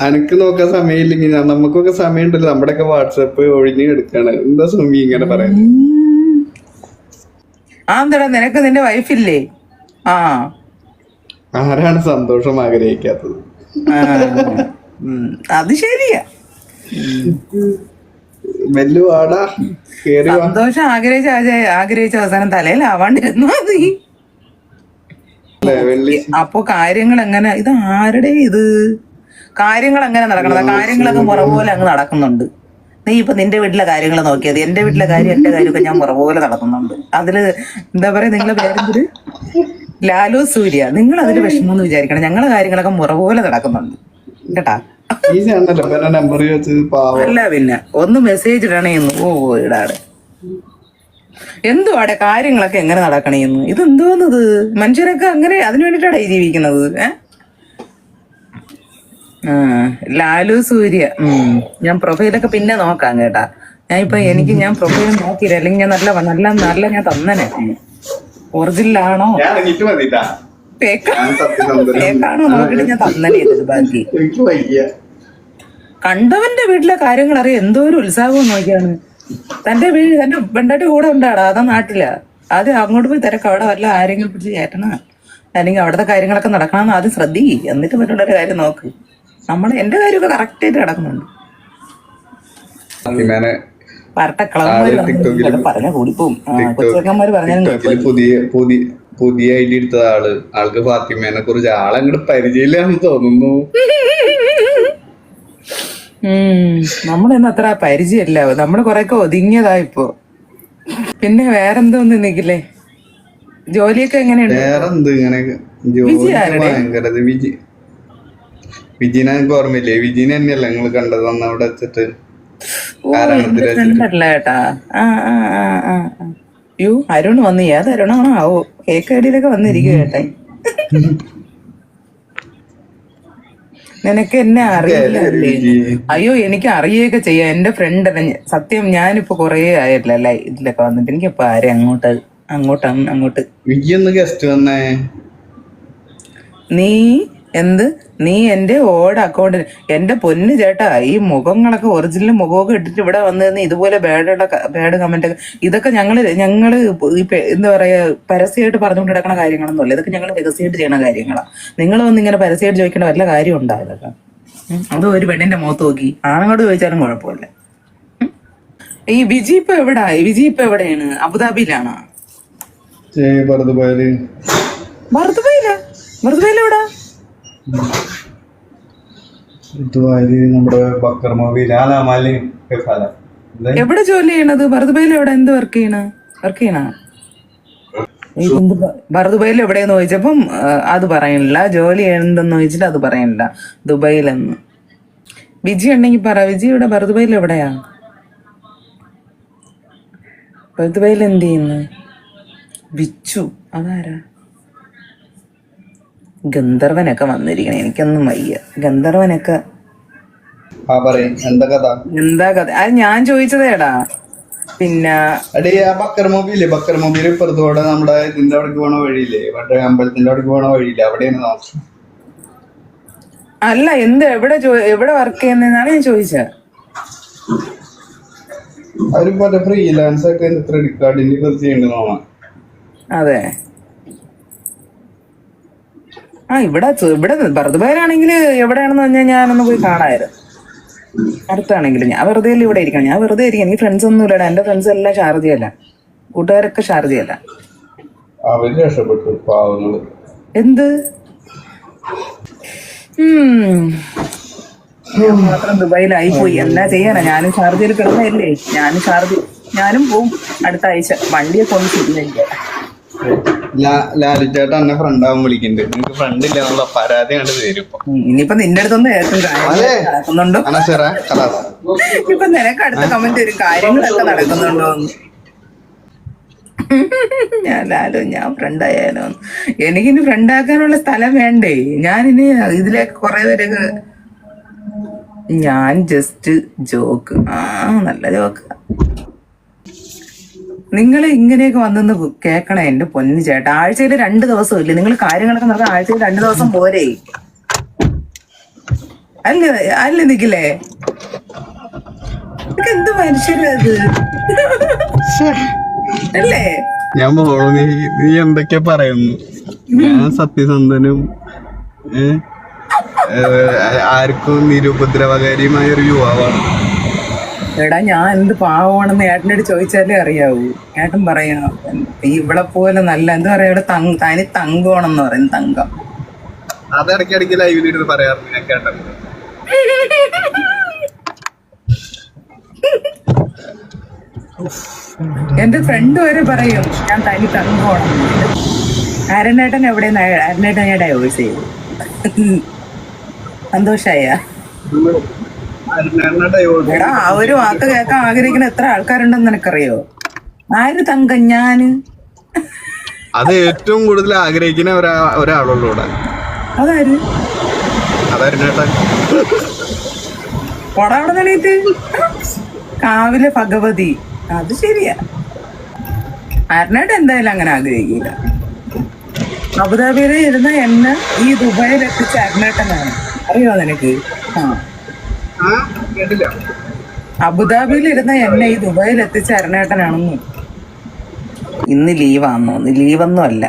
അനക്ക് നോക്കാൻ സമയമില്ലെങ്കിൽ നമുക്കൊക്കെ സമയമുണ്ടല്ലോ. നമ്മുടെയൊക്കെ വാട്സപ്പ് ഒഴിഞ്ഞു കിടക്കാണ് എന്താ സുമി ഇങ്ങനെ പറയുന്നത്? നിനക്ക് നിന്റെ വൈഫില്ലേ ആ. ആരാണ് സന്തോഷം ആഗ്രഹിക്കാത്തത്? അത് ശരിയാ. മെല്ലുവാടാ കേറി സന്തോഷം ആഗ്രഹിച്ച ആഗ്രഹിച്ച അവസാനം തലയിൽ ആവാണ്ടിരുന്നു അത്. അപ്പൊ കാര്യങ്ങൾ എങ്ങനെ ഇത് ആരുടെ ഇത്? കാര്യങ്ങൾ അങ്ങനെ നടക്കണത് കാര്യങ്ങളൊക്കെ മുറപോലെ അങ്ങ് നടക്കുന്നുണ്ട്. നീ ഇപ്പൊ നിന്റെ വീട്ടിലെ കാര്യങ്ങൾ നോക്കിയത് എന്റെ വീട്ടിലെ കാര്യം എന്റെ കാര്യമൊക്കെ ഞാൻ മുറപോലെ നടക്കുന്നുണ്ട്. അതിൽ എന്താ പറയാ നിങ്ങളെ പേരെന്തൊരു? ലാലു സൂര്യ. നിങ്ങൾ അതിന് വിഷമം എന്ന് വിചാരിക്കണം ഞങ്ങളെ കാര്യങ്ങളൊക്കെ മുറപോലെ നടക്കുന്നുണ്ട്. കേട്ടാ? അല്ല പിന്നെ ഒന്ന് മെസ്സേജ് ഇടണേന്ന് ഓ ഇടാണ് എന്തുവാടെ കാര്യങ്ങളൊക്കെ എങ്ങനെ നടക്കണേന്ന് ഇത് എന്തോന്നത് മനുഷ്യരൊക്കെ അങ്ങനെ അതിനു വേണ്ടിട്ടാണ് ജീവിക്കുന്നത്? ഏ? ആ ലാലു സൂര്യ. ഞാൻ പ്രൊഫൈലൊക്കെ പിന്നെ നോക്കാം കേട്ടാ. ഞാൻ ഇപ്പൊ എനിക്ക് ഞാൻ പ്രൊഫൈൽ നോക്കിയില്ല. അല്ലെങ്കിൽ ഞാൻ നല്ല നല്ല നല്ല ഞാൻ തന്നനെ. മതിട്ടാ. ഫേക്കാണോ ഞാൻ തന്നനെ ബാക്കി. കണ്ടവന്റെ വീട്ടിലെ കാര്യങ്ങൾ അറിയാം. എന്തോ ഒരു ഉത്സാഹവും നോക്കിയാണ്. തന്റെ വീട് തന്റെ പെണ്ടാട്ടി കൂടെ ഉണ്ടാടാ അതാ നാട്ടിലാ. ആദ്യം അങ്ങോട്ട് പോയി തിരക്ക്. അവിടെ വല്ല ആരെങ്കിലും പിടിച്ച് കയറ്റണം. അല്ലെങ്കിൽ അവിടുത്തെ കാര്യങ്ങളൊക്കെ നടക്കണമെന്ന് ആദ്യം ശ്രദ്ധിക്കുക എന്നിട്ട് മറ്റുള്ളവരുടെ കാര്യം നോക്ക്. നമ്മളെ എന്റെ കാര്യമൊക്കെ കറക്റ്റ് ആയിട്ട് കിടക്കുന്നുണ്ട്. പുതിയ ഐ ഡി എടുത്ത ആൾ ആൾക്ക് ഫാത്തിമേനെ കുറിച്ച് ആളങ്ങോട്ട് പരിചയമില്ലാന്ന് തോന്നുന്നു. നമ്മളൊന്നും അത്ര പരിചയമില്ല. നമ്മൾ കൊറേയൊക്കെ ഒതുങ്ങിയതാ ഇപ്പൊ. പിന്നെ വേറെന്തോന്ന് നിന്നിക്കില്ലേ ജോലിയൊക്കെ എങ്ങനെയുണ്ട്? വേറെന്ത് ഇങ്ങനെ ജോലി ഭയങ്കര വിജിനെ എനിക്ക് ഓർമ്മയില്ലേ? വിജിനെ തന്നെയല്ല നിങ്ങൾ കണ്ടത് അന്ന് അവിടെ വെച്ചിട്ട്? കാരണത്തിൽ കേട്ടാ ആ ആ ആ ആ ആ. യ്യോ അരുൺ വന്നു. ഏത് അരുണാണോ ആവോ കേക്ക് അടിയിലൊക്കെ വന്നിരിക്കും കേട്ടെ നിനക്ക് എന്നെ അറിയില്ല അയ്യോ എനിക്ക് അറിയുകയൊക്കെ ചെയ്യാ. എന്റെ ഫ്രണ്ട് സത്യം ഞാനിപ്പോ കൊറേ ആയല്ലേ അല്ലേ? ഇതിലൊക്കെ വന്നിട്ട്. എനിക്കിപ്പോ ആരെ അങ്ങോട്ട് അങ്ങോട്ട് അങ്ങ് അങ്ങോട്ട്? ഗസ്റ്റ് വന്നേ. നീ എന്ത്? നീ എന്റെ ഓട് അക്കൗണ്ടിന് എന്റെ പൊന്ന് ചേട്ടാ ഈ മുഖങ്ങളൊക്കെ ഒറിജിനൽ മുഖമൊക്കെ ഇട്ടിട്ട് ഇവിടെ വന്നു തന്നെ ഇതുപോലെ ബാഡുള്ള ബാഡ് കമന്റ് ഒക്കെ. ഇതൊക്കെ ഞങ്ങൾ ഞങ്ങൾ എന്താ പറയാ പരസ്യമായിട്ട് പറഞ്ഞുകൊണ്ട് കിടക്കണ കാര്യങ്ങളൊന്നുമല്ല. ഇതൊക്കെ ഞങ്ങൾ രഹസ്യമായിട്ട് ചെയ്യണ കാര്യങ്ങളാണ് നിങ്ങൾ വന്ന് ഇങ്ങനെ പരസ്യമായിട്ട് ചോദിക്കേണ്ട വല്ല കാര്യം ഉണ്ടാവില്ല. അത് ഒരു പെണ്ണിന്റെ മുഖത്ത് നോക്കി. ആണുങ്ങളോട് ചോദിച്ചാലും കുഴപ്പമില്ല. ഈ വിജി ഇപ്പൊ എവിടാ? വിജി ഇപ്പൊ എവിടെയാണ്? അബുദാബിയിലാണോ? ഭർത്തുബായിലാ പോയാൽ ഭർത്തുബയില ഭർത്തുബയില എവിടാ? നമ്മുടെ എവിടെ ജോലി ചെയ്യണത്? ഭരതുബൈയിൽ എവിടെ? എന്ത് വർക്ക് ചെയ്യണ? വർക്ക് ചെയ്യണ? ഭരതുബൈയിൽ എവിടെയെന്ന് ചോദിച്ചപ്പം അത് പറയണില്ല ജോലി എന്തെന്ന് ചോദിച്ചിട്ട് അത് പറയണില്ല ദുബൈയിലെന്ന്. വിജി ഉണ്ടെങ്കിൽ പറ. വിജി ഇവിടെ ഭരതുബൈയിൽ എവിടെയാ? ഭരതുബൈയിൽ എന്ത് ചെയ്യുന്നു? വിച്ചു. അതാരാ? ഗന്ധർവനൊക്കെ വന്നിരിക്കണേ. എനിക്കൊന്നും വയ്യ. ഗന്ധർവനൊക്കെ ആ പറയും. എന്താ കഥ? എന്താ കഥ? അത് ഞാൻ ചോദിച്ചതേടാ പിന്നെ അടേ ആ ബക്കർ മൂവിയില്ലേ ബക്കർ മൂവിയിൽ ഇപ്പുറത്തോടെ നമ്മുടെ ഇതിന്റെ അവിടേക്ക് പോണ വഴിയില്ലേ? മറ്റേ അമ്പലത്തിന്റെ അവിടേക്ക് പോണ വഴിയില്ലേ? അവിടെയാണ് താമസം. അല്ല എന്ത്? എവിടെ എവിടെ വർക്ക് ചെയ്യുന്നതെന്നാണ് ഞാൻ ചോദിച്ചത് അവർ മറ്റേ ഫ്രീലാൻസ് ഒക്കെ ക്രെഡിറ്റ് കാർഡിന്റെ ചെയ്യണ്ടെന്ന് അതെ. ആ ഇവിടെ ഇവിടെ ഭരതുപേരാണെങ്കിൽ എവിടെയാണെന്ന് പറഞ്ഞാൽ ഞാനൊന്ന് പോയി കാണാമായിരുന്നു. അടുത്താണെങ്കിൽ ഞാൻ വെറുതെ അല്ലേ ഇവിടെ ഇരിക്കണം? ഞാൻ വെറുതെ ഇരിക്കാം എനിക്ക് ഫ്രണ്ട്സ് ഒന്നും ഇല്ലടാ. എന്റെ ഫ്രണ്ട്സ് എല്ലാം ഷാർജയല്ല കൂട്ടുകാരൊക്കെ ഷാർജയല്ല എന്ത്? മാത്രം ദുബായിലായി പോയി. എന്നാ ചെയ്യാനാ? ഞാനും ഷാർജയിൽ കിടന്നല്ലേ ഞാനും ഷാർജ ഞാനും പോവും അടുത്ത ആഴ്ച. വണ്ടിയെ കൊണ്ട് ലാലിച്ചേട്ടൻ എന്നെ ഫ്രണ്ട് ആവാൻ വിളിക്കുന്നുണ്ട്. നിനക്ക് ഫ്രണ്ട് ഇല്ല എന്നുള്ള പരാതി കണ്ട് തരും ഇനിയിപ്പൊ നിന്റെ അടുത്തൊന്നും ഏറ്റവും നടക്കുന്നുണ്ടോ? ഇപ്പൊ നിനക്ക് അടുത്ത കമന്റ് വരും. കാര്യങ്ങളൊക്കെ നടക്കുന്നുണ്ടോ ഞാൻ ലാലു ഞാൻ ഫ്രണ്ട് ആയാലോ എനിക്കിനി ഫ്രണ്ട് ആക്കാനുള്ള സ്ഥലം വേണ്ടേ? ഞാനിനി ഇതിലേക്ക് കുറെ പേരൊക്കെ ഞാൻ ജസ്റ്റ് ജോക്ക് ആ നല്ല ജോക്ക് നിങ്ങൾ ഇങ്ങനെയൊക്കെ വന്നെന്ന് കേക്കണേ എന്റെ പൊന്നു ചേട്ടാ. ആഴ്ചയിൽ രണ്ട് ദിവസം ഇല്ലേ നിങ്ങൾ കാര്യങ്ങളൊക്കെ നടക്കാൻ ആഴ്ചയിൽ രണ്ട് ദിവസം പോരേ. അല്ല? അല്ല നിക്കില്ലേ എന്ത് മനുഷ്യരത് അല്ലേ? ഞാൻ പോണു. നീ നീ എന്തൊക്കെയാ പറയുന്നു? ഞാൻ സത്യസന്ധനും ആർക്കും നിരുപദ്രവകാരിയുമായ ഒരു യുവാവാണ്. എടാ ഞാൻ എന്ത് പാവമാണെന്ന് ഏട്ടനോട് ചോദിച്ചാലേ അറിയാവൂ. ഏട്ടൻ പറയാ ഇവിടെ പോലെ നല്ല എന്താ പറയാ ഇവിടെ തങ് തനി തങ്കമാണെന്ന് പറയും തങ്കം. അത് പറയാറുണ്ട് ഞാൻ കേട്ടിട്ടുണ്ട് എന്റെ ഫ്രണ്ട് വരെ പറയും ഞാൻ തനി തങ്കമാണെന്ന് അരണേട്ടൻ എവിടെയെന്ന് അരണേട്ടൻ ഞാൻ ഡൈവേഴ്സ് ചെയ്തു. സന്തോഷായ? എടാ ആ ഒരു വാക്ക് കേൾക്കാൻ ആഗ്രഹിക്കുന്ന എത്ര ആൾക്കാരുണ്ടെന്ന് നിനക്കറിയോ? ആര് തങ്കം ഞാൻ? അത് ഏറ്റവും കൂടുതൽ ആഗ്രഹിക്കുന്ന ഒരാ ഒരാളുള്ളൂ ഇവിടെ. അതാര്? കാവിലെ ഭഗവതി. അത് ശരിയാ. അരണേട്ടൻ എന്തായാലും അങ്ങനെ ആഗ്രഹിക്കില്ല. അബുദാബിയിൽ ഇരുന്ന എന്നെ ഈ ദുബായിൽ എത്തിച്ച അരണേട്ടനാണ് അറിയോ നിനക്ക്? ആ. അബുദാബിയിൽ ഇരുന്ന എന്നെ ഈ ദുബായിൽ എത്തിച്ച അരണേട്ടനാണെന്നു. ഇന്ന് ലീവാന്നോ? ഇന്ന് ലീവൊന്നും അല്ല.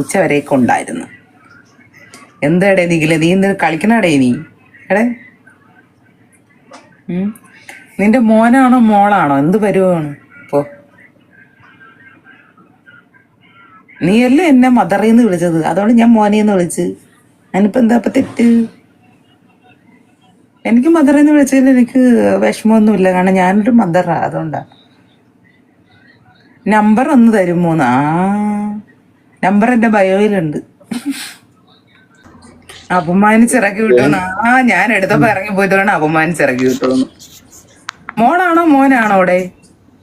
ഉച്ച വരെയൊക്കെ ഉണ്ടായിരുന്നു എന്താടേ നീക്കില്ലേ നീ ഇന്ന് കളിക്കണടേ നീ എടേ. നിന്റെ മോനാണോ മോളാണോ? എന്ത് പരുവാണ്? ഇപ്പോ നീയല്ലേ എന്നെ മദറിന്ന് വിളിച്ചത്? അതുകൊണ്ട് ഞാൻ മോനെന്ന് വിളിച്ച്. ഞാനിപ്പോ എന്താ ഇപ്പൊ തെറ്റ്? എനിക്ക് മദർ എന്ന് വിളിച്ചതിൽ എനിക്ക് വിഷമമൊന്നുമില്ല. കാരണം ഞാനൊരു മദറാ അതുകൊണ്ടാണ് നമ്പർ ഒന്ന് തരുമോന്ന് ആ നമ്പർ എന്റെ ബയോയിലുണ്ട് അപമാനിച്ചിറക്കി വിട്ടോന്ന്. ആ ഞാൻ എടുത്തപ്പോ ഇറങ്ങി പോയിട്ടാണ് അപമാനിച്ചിറക്കി വിട്ടോന്ന്. മോളാണോ മോനാണോ അവിടെ?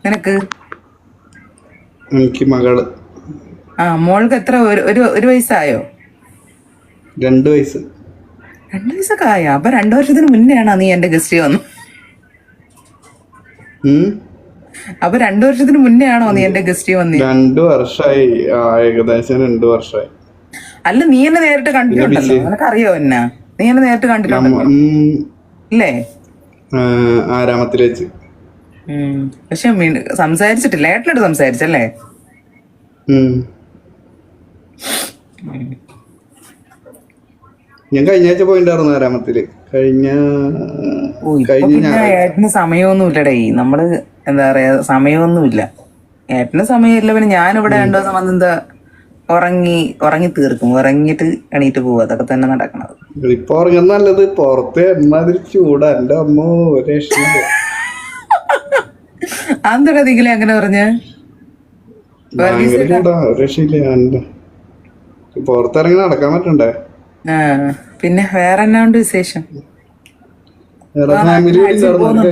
നിനക്ക്? എനിക്ക് മകൾ. ആ മോൾക്ക് എത്ര ഒരു ഒരു വയസ്സായോ? രണ്ട് വയസ്സ്. രണ്ടു വയസ്സൊക്കെ ആയോ? അപ്പൊ രണ്ടു വർഷത്തിന് മുന്നെയാണോ നീ എന്റെ ഗസ്റ്റ് വന്നു അപ്പൊ രണ്ടു വർഷത്തിന് മുന്നേ ആണോ നീ എന്റെ ഗസ്റ്റ് വന്നി? രണ്ടു വർഷമായി ഏകദേശം രണ്ടു വർഷമായി അല്ല നീ എന്നെ നേരിട്ട് കണ്ടിട്ടുണ്ടല്ലോ. നിനക്ക് അറിയോ എന്നാ? നീ എന്നെ നേരിട്ട് കണ്ടിട്ടുണ്ടല്ലോ. ഇല്ലേ? ആരാമത്തിൽ വെച്ച്. പക്ഷെ സംസാരിച്ചിട്ടില്ല. ഏട്ടനോട് സംസാരിച്ചല്ലേ. ഞാൻ കഴിഞ്ഞ ആഴ്ച പോയിണ്ടായിരുന്നു ആരാമത്തിൽ. കഴിഞ്ഞ കഴിഞ്ഞ ഏട്ടന് സമയമൊന്നുമില്ലടേ. നമ്മൾ എന്താ പറയാ സമയമൊന്നുമില്ല. ഏട്ടന് സമയമില്ല പിന്നെ ഞാനിവിടെ രണ്ടു ദിവസം വന്ന് എന്താ ഉറങ്ങി ഉറങ്ങി തീർക്കും. ഉറങ്ങിട്ട് എണീറ്റ് പോവും. അതൊക്കെ തന്നെ നടക്കണത്. ഇപ്പൊ ഉറങ്ങാൻ നല്ലത് പുറത്ത് എന്നാതിരി ചൂടാ. എന്റെ അമ്മ ഒരു അതെന്താ അങ്ങനെ പറഞ്ഞേ? ഭയങ്കര ചൂടാ. ഒരു രക്ഷയില്ല. പുറത്തിറങ്ങി നടക്കാൻ പറ്റണ്ടേ? പിന്നെ വേറെ എന്നാ ഉണ്ട് വിശേഷം ഫാമിലി കഴിഞ്ഞ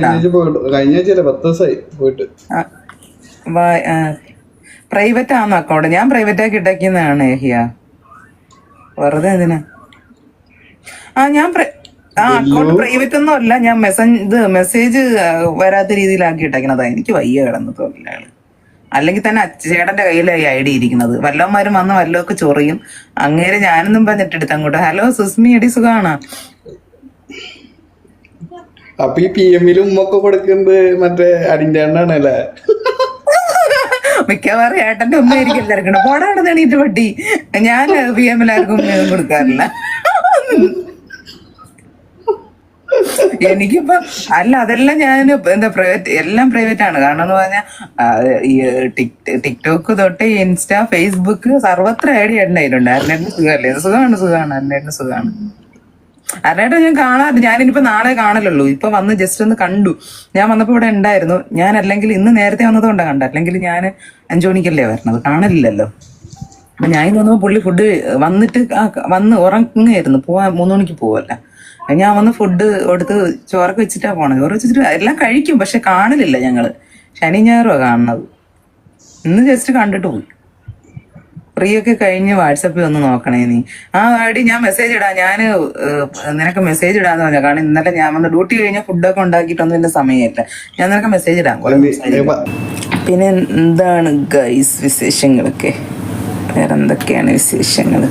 ആഴ്ച പോയിട്ട് കഴിഞ്ഞ ആഴ്ചയല്ലേ പത്ത് ദിവസമായി പോയിട്ട് പ്രൈവറ്റ് ആണോ അക്കൗണ്ട് ഞാൻ പ്രൈവറ്റ് ആക്കി ഇട്ടാക്കിയതാണ് ഹിയ വെറുതെ എന്തിനാ? ആ ഞാൻ ആ അക്കൗണ്ട് പ്രൈവറ്റ് ഒന്നും അല്ല ഞാൻ മെസ്സേജ് മെസ്സേജ് വരാത്ത രീതിയിലാക്കി ഇട്ടേക്കണതാ. എനിക്ക് വയ്യ കിടന്ന് തോന്നില്ല അല്ലെങ്കിൽ തന്നെ അച്ചേടന്റെ ചേട്ടന്റെ കയ്യിലായി ഐ ഡി ഇരിക്കുന്നത്. വല്ലവന്മാരും വന്ന് വല്ലതൊക്കെ ചൊറിയും. അങ്ങേരെ ഞാനൊന്നും പറഞ്ഞിട്ട് എടുത്ത് അങ്ങോട്ട്. ഹലോ സുസ്മി എടി സുഖാണ്? അപ്പൊ ഈ പി എമ്മിലും ഉമ്മൊക്കെ കൊടുക്കുന്നത് മറ്റേ അടിന്റെ എണ്ണാണല്ലേ മിക്കവാറും ഏട്ടന്റെ ഉമ്മ ആയിരിക്കും എല്ലാവർക്കും പോടാടെ എണീറ്റ് പട്ടി ഞാൻ പി എമ്മിലാർക്കും കൊടുക്കാറില്ല. എനിക്കിപ്പോ അല്ല അതെല്ലാം ഞാൻ എന്താ പ്രൈവറ്റ് എല്ലാം പ്രൈവറ്റ് ആണ്. കാരണം എന്ന് പറഞ്ഞാൽ ടിക്ടോക്ക് തൊട്ട് ഇൻസ്റ്റ ഫേസ്ബുക്ക് സർവത്ര ഐഡി ഉണ്ടായിട്ടുണ്ട് അരനേട്ടന് സുഖമല്ലേ? സുഖമാണ് സുഖമാണ് അരനേട്ടന് സുഖമാണ്. അരനേട്ടൻ ഞാൻ കാണാറ് ഞാനിനിപ്പോ നാളെ കാണലുള്ളൂ. ഇപ്പൊ വന്ന് ജസ്റ്റ് ഒന്ന് കണ്ടു. ഞാൻ വന്നപ്പോ ഇവിടെ ഉണ്ടായിരുന്നു. ഞാൻ അല്ലെങ്കിൽ ഇന്ന് നേരത്തെ വന്നതുകൊണ്ടാണ് കണ്ട അല്ലെങ്കിൽ ഞാൻ അഞ്ചു മണിക്കല്ലേ വരണത്. കാണലില്ലല്ലോ. അപ്പൊ ഞാൻ ഇന്ന് വന്നപ്പോ പുള്ളി ഫുഡ് വന്നിട്ട് വന്ന് ഉറങ്ങുകയായിരുന്നു. പോവാൻ മൂന്ന് മണിക്ക് പോവല്ല. ഞാൻ വന്ന് ഫുഡ് കൊടുത്ത് ചോറൊക്കെ വെച്ചിട്ടാ പോണത്. ചോറ് വെച്ചിട്ട് എല്ലാം കഴിക്കും പക്ഷെ കാണലില്ല ഞങ്ങൾ. ശനി ഞായറുവാ കാണുന്നത്. ഇന്ന് ജസ്റ്റ് കണ്ടിട്ട് പോയി. ഫ്രീ ഒക്കെ കഴിഞ്ഞ് വാട്സപ്പിൽ ഒന്ന് നോക്കണേ നീ. ആ ആടി ഞാൻ മെസ്സേജ് ഇടാം. ഞാൻ നിനക്ക് മെസ്സേജ് ഇടാന്ന് പറഞ്ഞ കാരണം ഇന്നലെ ഞാൻ വന്ന് ഡ്യൂട്ടി കഴിഞ്ഞ ഫുഡൊക്കെ ഉണ്ടാക്കിയിട്ടൊന്നും എന്റെ സമയമില്ല. ഞാൻ നിനക്ക് മെസ്സേജ് ഇടാം. പിന്നെ എന്താണ് ഗൈസ് വിശേഷങ്ങളൊക്കെ വേറെ എന്തൊക്കെയാണ് വിശേഷങ്ങൾ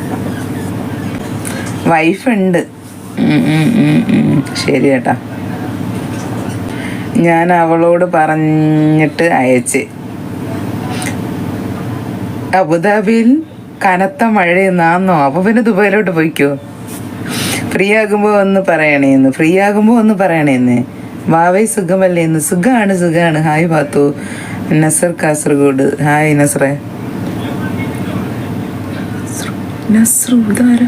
വൈഫ് ഉണ്ട് ഉം, ഉം, ഉം, ഉം. ശരി ചേട്ടാ ഞാൻ അവളോട് പറഞ്ഞിട്ട് അയച്ച്. അബുദാബിയിൽ കനത്ത മഴയെന്നാന്നോ? അപ്പൊ പിന്നെ ദുബായിലോട്ട് പോയിക്കോ? ഫ്രീ ആകുമ്പോ ഒന്ന് പറയണേന്ന്. ഫ്രീ ആകുമ്പോ ഒന്ന് പറയണേന്ന്. വാവൈ സുഖമല്ലേ എന്ന് സുഖാണ് സുഖാണ്. ഹായ് പാത്തു. നസർ കാസർഗോഡ്. ഹായ് നസറേ നസ്രു ഇതാരാ?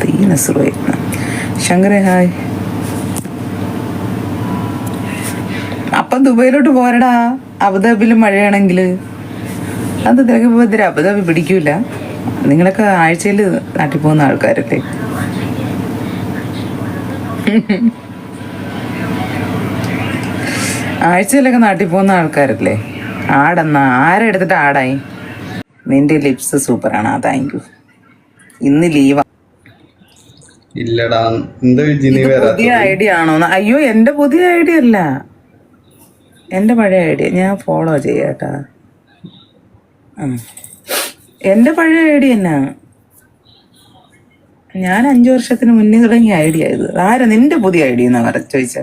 തീ ശങ്കരെ ഹായ്. അപ്പം ദുബൈയിലോട്ട് പോരടാ. അബുദാബിയിൽ മഴയാണെങ്കിൽ. അത് തിരക്ക് പോകത്തില്ല അബുദാബി പിടിക്കൂല. നിങ്ങളൊക്കെ ആഴ്ചയിൽ നാട്ടിൽ പോകുന്ന ആൾക്കാരല്ലേ. ആഴ്ചയിലൊക്കെ നാട്ടിൽ പോകുന്ന ആൾക്കാരല്ലേ. ആടെന്നാ? ആരെടുത്തിട്ട് ആടായി? നിന്റെ ലിപ്സ് സൂപ്പറാണ് ആ താങ്ക് യു ഇന്ന് ലീവാ ഇല്ലടാ. എന്താ പുതിയ ഐഡിയ ആണോ? അയ്യോ എന്റെ പുതിയ ഐഡിയ അല്ല. എന്റെ പഴയ ഐഡിയ. ഞാൻ ഫോളോ ചെയ്യാട്ടാ. എന്റെ പഴയ ഐഡിയ എന്നാ? ഞാൻ അഞ്ചു വർഷത്തിന് മുന്നേ തുടങ്ങിയ ഐഡിയ ഇത്. ആരാ നിന്റെ പുതിയ ഐഡിയ എന്നാ പറ ചോദിച്ച?